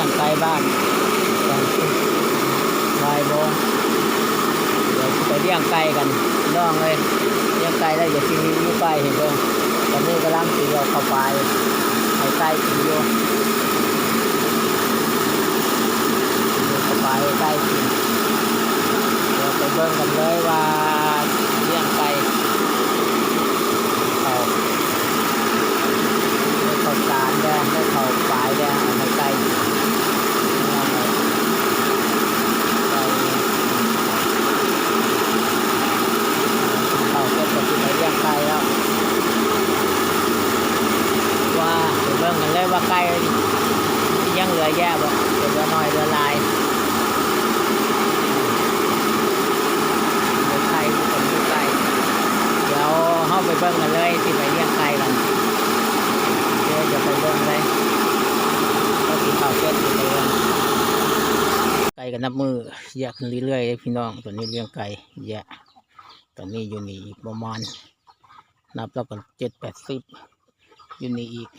ลี้ยงไก่บ้านตอนวายโมงเดี๋ยวไปเลี้ยงไก่กันน้องเลยเลี้ยงไก่ได้เดี๋ยวทีนี้อยู่ไก่เห็นบิ่งตอนนี้กำลังตีเอาเข้าไปให้ไก่กินอยู่เอาเข้าไปให้ไก่กินเดี๋ยวไปเบิ่งกันเลยว่าเลี้ยงไก่เขาได้ข้าวสารแดงได้ข้าวปลายแดงเอาให้ไก่กินน้องเลยไก่ เขาก็จะกินไปเลี้ยงไก่แล้ว ว่าเดี๋ยวเบิ่งกันเลยว่าไก่ยังเหลือแย่บ่เดี๋ยวเหลือน้อยเหลือหลายเหลือไข่ทุกคนทุกไก่เดี๋ยว เบิ่งกันเลยที่ไปเลี้ยงไก่กันเดี๋ยวจะไปเบิ่งเลยก็กินข้าวเสร็จจะไปเบิ่งไก่กันนับมือแยกขึ้นเรื่อยๆพี่น้องตัวนี้เลี้ยงไก่แยกตอนนี้อยู่นี่อีกประมาณ นับแล้วก็เจ็ดแปดสิบอยู่นี่อีก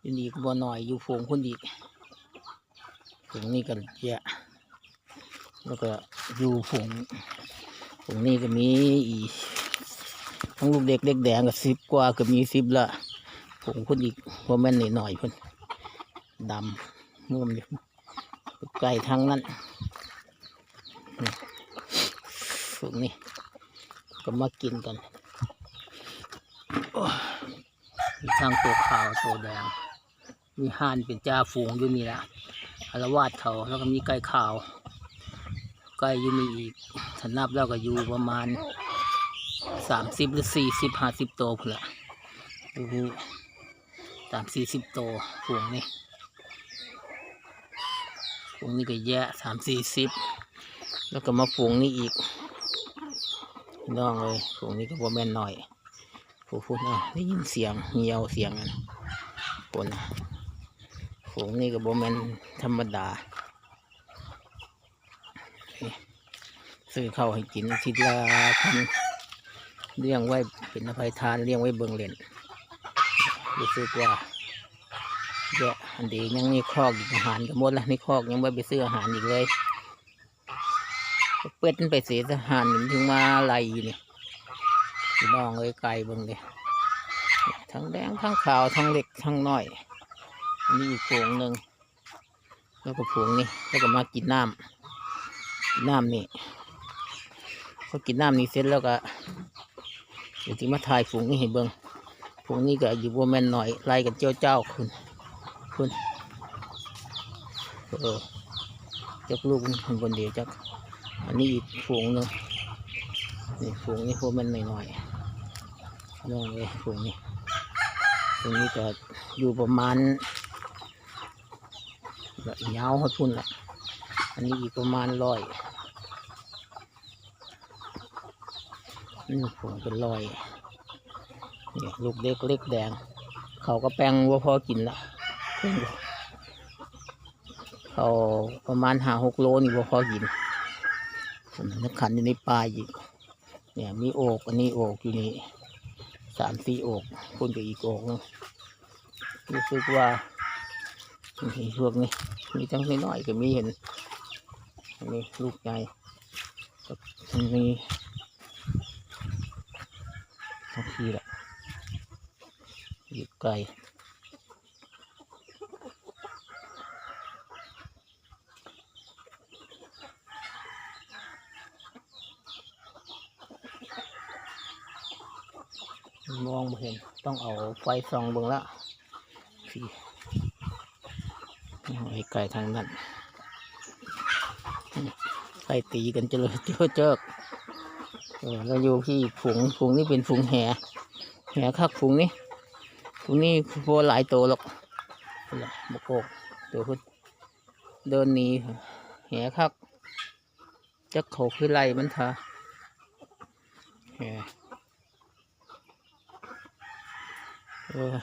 อยู่นี่อีกบ่หน่อยอยู่ฝูงคนอีกฝูงนี้ก็เยอะแล้วก็อยู่ฝูงฝูงนี้ก็มีอีก ทั้งลูกเด็กเล็กแดงก็สิบกว่าเก็มีสิบละฝูงคนอีกว่าแม่นนิดหน่อยเพิ่นดำม่วมอยู่ไกลทั้งนั้นนี่ฝูงนี้ก็มากินกันโอ้ยมีทั้งตัวขาวตัวแดง มีห่านเป็นจ่าฝูงอยู่นี่ละอารวาสเขาแล้วก็มีไก่ขาว ไก่อยู่นี่อีกถ้านับแล้วก็อยู่ประมาณ สามสิบหรือสี่สิบห้าสิบตัวพุ่นละดูสามสี่สิบตัวฝูงนี่ฝูงนี่ก็แย่สามสี่สิบแล้วก็มาฝูงนี่อีกน้องเลยฝูงนี้ก็บ่แม่นหน่อยผู้พูดเนาะได้ยินเสียงเหี่ยวเสียงกันปนฝูงนี้ก็บ่แม่นธรรมดาซื้อข้าวให้กินทีละพัน เลี้ยงไว้เป็นอภัยทานเลี้ยงไว้เบิงเล่นรู้สึกว่าเยอะอันดียังมีคอกอีกอาหารก็หมดแล้วในคอกยังไม่ไปซื้ออาหารอีกเลยเป็ดมันไปเสียทหารถึงมาไหล่อยู่นี่พี่น้องเอ้ยไก่เบิงเลยทั้งแดงทั้งขาวทั้งเล็กทั้งน้อยนี่อีกผงหนึ่งแล้วก็ผงนี่แล้วก็มากินน้ำนน้ำนี่พอกินน้ำนี่เสร็จแล้วก็ เดี๋ยวที่มาถ่ายผงนี่ให้เบิ่งผงนี่ก็อยู่บัวแม่นหน่อยไล่กันเจ้าเจ้าคุณคุณเออจักลูกมันคนเดียวจักอันนี้อีกฝูงหนึ่งนี่ฝูงนี้พวกมันหน่อยๆน้องเลยฝูงนี้ฝูงนี้จะอยู่ประมาณแบบยาวหดพุ่นละอันนี้อีกประมาณร้อย นี่ฝูงเป็นรอยเนี่ยลูกเล็กเล็กแดง เขาก็แปลงว่าพอกินละเพิ่งบอกเขาประมาณหาหกโลนี่ว่าพอกินผมนักขันอยู่ในป่าอีกเนี่ยมีโอกอันนี้โอกอยู่นี่สามสี่โอกคนกับอีกโอกนึงรู้สึกว่ามีพวกนี้มีทั้งน้อยๆก็มีเห็นอันนี้ลูกใหญ่ก็มี ทั้งทีละอยู่ไกลมองไม่เห็นต้องเอาไฟส่องเบิ่งละพี่ไอ้ไก่ทางนั้นไก่ตีกันเจริญเจ้าเจิกเออแล้วอยู่ที่ฝูงฝูงนี้เป็นฝูงแห่ แห่คักฝูงนี้ฝูงนี้พวหลายตัวหรอกบกโกกตัวพุ่นเดินหนีแห่คักจักเขาคือไรมันเถอะแห่เออ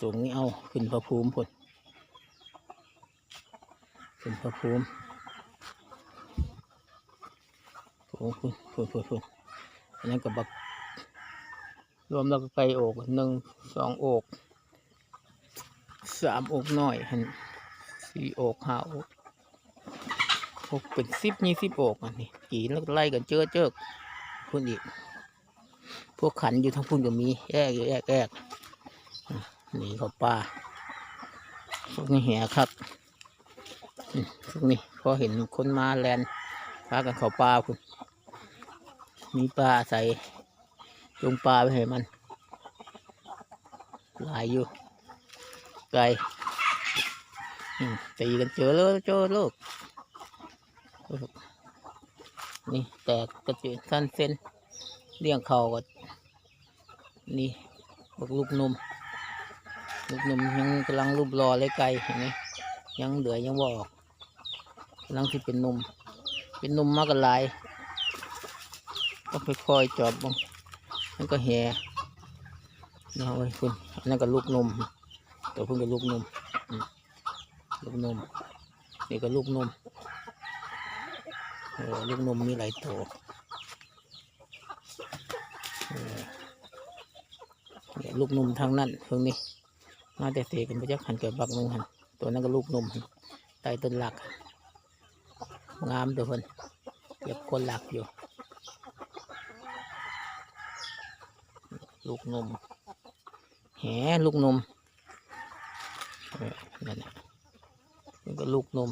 ตรงนี้เอาขึ้นพระภูมิพุ่นขึ้นพระภูมิโอ้พุ่นพุ่นพุ่นพุ่นอันนั้นกับบัก รวมแล้วก็ไก่โอกหนึ่งสองโอกสามอกหน่อยหันสี่อกห้าอกหกเป็นสิบยี่สิบอกอันนี้กี่แล้วก็ไล่กันเจอเจอพุ่นอีก พวกขันอยู่ทั้งพุ่นก็มีแยกแยกแยกอ่หนีเขาป่าพวกนี้แหครับพวกนี้พอเห็นคนมาแลนพากันเขาป่าคุณมีปลาใส่ จงปลาไปให้มันหลายอยู่ ไกลตีกันเจอเลยเจอลูกนี่แตกกระจุยสั้นเส้นเลี้ยงเขาก็นี่บกลูกนมลูกนมยังกำลังรูปรอเลยไกลเห็นไหมยังเหลือยังบออกกำลังที่เป็นนมเป็นนมมากกันลายต้องไปคอยจอบบ้าง มันก็แห่นะเว้ยคุณอันนั้นก็ลูกนมตัวเพิ่งก็ลูกนมลูกนม นี่ก็ลูกนมเออลูกนมมีหลายตัวเออเนี่ยลูกนมทางนั้นเพิ่งนี้มาแต่เตะกันไปจักหันเกิดบักนึงหันตัวนั้นก็ลูกนมใต้ต้นหลัก งามตัวเพิ่นเก็บคนหลักอยู่ ลูกนมแหลูกนมนั่นน่ะนี่ก็ลูกนม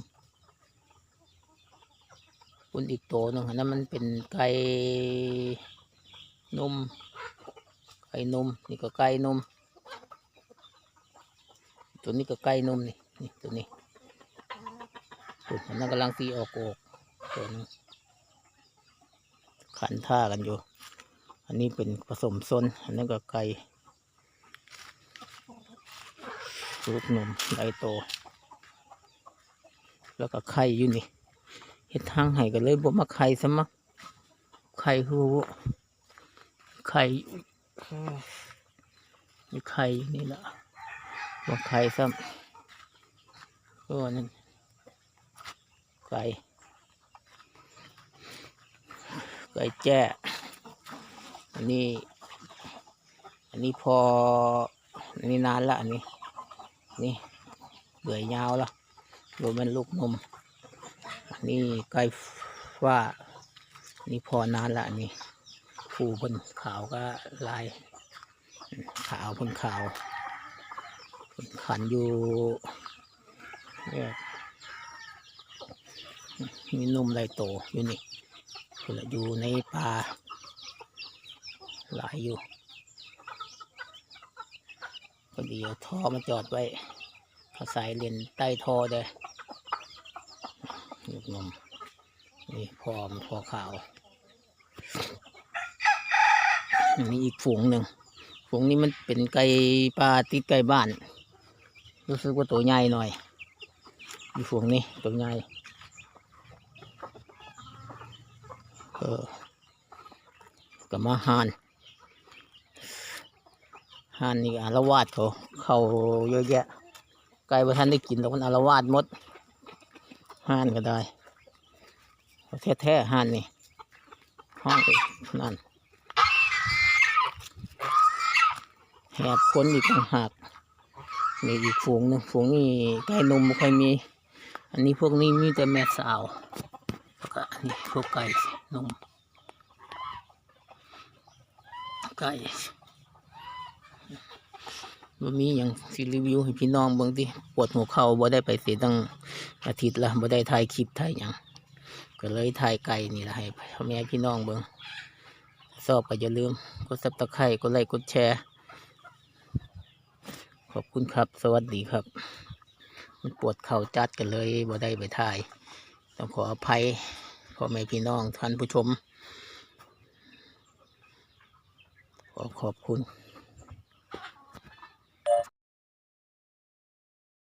คุณอีกโตวหนึงนั้นมันเป็นไก่นมไก่นมนี่ก็ไก่นม ตัวนี้ก็ไก่นมนี่นี่ตัวนี้ตัวนนั้นกำลังตีออกอกตัวนึงขันท่ากันอยู่ อันนี้เป็นผสมซนอันนั้นก็ไก่ลูกนมไดโต แล้วก็ไข่อยู่นี่เฮ็ดทางให้กันเลยบ่มาไข่ซะมั้งไข่คือไข่มีไข่อยู่นี่ละบ่ไข่ซ้ำก็นั่นไก่ไก่แจ้ อันนี้ อันนี้พอ อันนี้นานละอันนี้ นี่เบื่อยยาวล้วรวมเป็นลูกนม อันนี่ไก่ฟ้า นี่พอนานละอันนี่ผูบนขาวก็ลาย ขาวบนขาวขันอยู่เนี่ยมีนมลายโตอยู่นี่เพิ่นละอยู่ในป่า หลายอยู่ก็ดีท่อมาจอดไว้เขาใส่เลนใต้ท่อเด้ลูกนมนี่พอมพอขาวอันนี้อีกฝูงหนึ่งฝูงนี้มันเป็นไก่ปลาติดไก่บ้าน รู้สึกว่าตัวใหญ่หน่อยอีกฝูงนี้ตัวใหญ่เออกับมาหาน ห่านนี่อารวาสเขาเขาเยอะแยะไก่ประทันได้กินแล้วมันอารวาสหมดห่านก็ได้แท้แท้ๆห่านนี่ห้องนั่นแหบคนอีกต่างหากมีอีกฝูงหนึงฝูงนี่ไก่นมไม่ค่อยมี อันนี้พวกนี้มีแต่แม่สาวแล้วก็อันนี้พวกไก่นมไก่ บ่มีอย่างสิรีวิวให้พี่น้องเบิ่งติปวดหัวเข่าบ่ได้ไปเสียตั้งอาทิตย์ละบ่ได้ถ่ายคลิปถ่ายหยังก็เลยถ่ายไก่นี่ละให้พ่อแม่พี่น้องเบิ่งชอบก็อย่าลืมกดซับตะไคร้กดไลค์กดแชร์ขอบคุณครับ สวัสดีครับ มันปวดเข่าจัดกันเลยบ่ได้ไปถ่าย ต้องขออภัยพ่อแม่พี่น้องท่านผู้ชมขอขอบคุณ